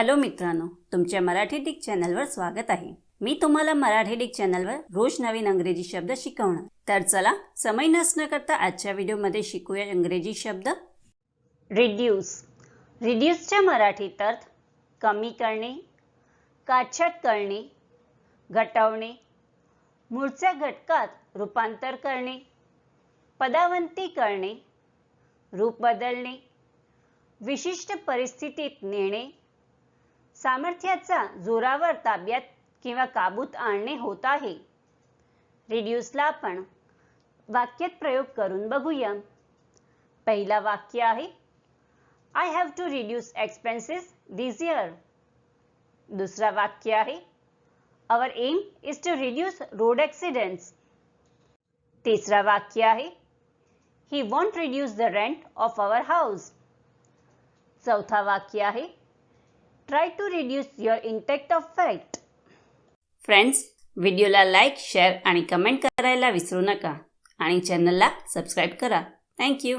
Hello मित्रांनो तुमच्या Marathi Dick चॅनलवर स्वागत आहे. मी तुम्हाला मराठी डिक चॅनलवर रोज नवीन अंग्रेजी शब्द शिकवणार. तर चला समय नसणं करता आजच्या व्हिडिओमध्ये शिकूया इंग्रजी शब्द. रिड्यूस रिड्यूसच्या मराठीत अर्थ कमी करणे काछट करणे घटवणे मूळच्या घटकात रूपांतर करणे पदावंती करणे रूप बदलणे विशिष्ट परिस्थितीत नेणे सामर्थ्याचा जोरावर ताब्यात किंवा काबूत आणणे होत आहे. रिड्यूसला आपण वाक्यात प्रयोग करून बघूया. पहिला वाक्य आहे I have to reduce expenses this year दुसरा वाक्य आहे our aim is to reduce road accidents तिसरा वाक्य आहे he want reduce the rent of our house चौथा वाक्य आहे try to reduce your intake of fat friends व्हिडिओला लाईक शेअर आणि कमेंट करायला विसरू नका. आणि चॅनलला सबस्क्राईब करा. थँक्यू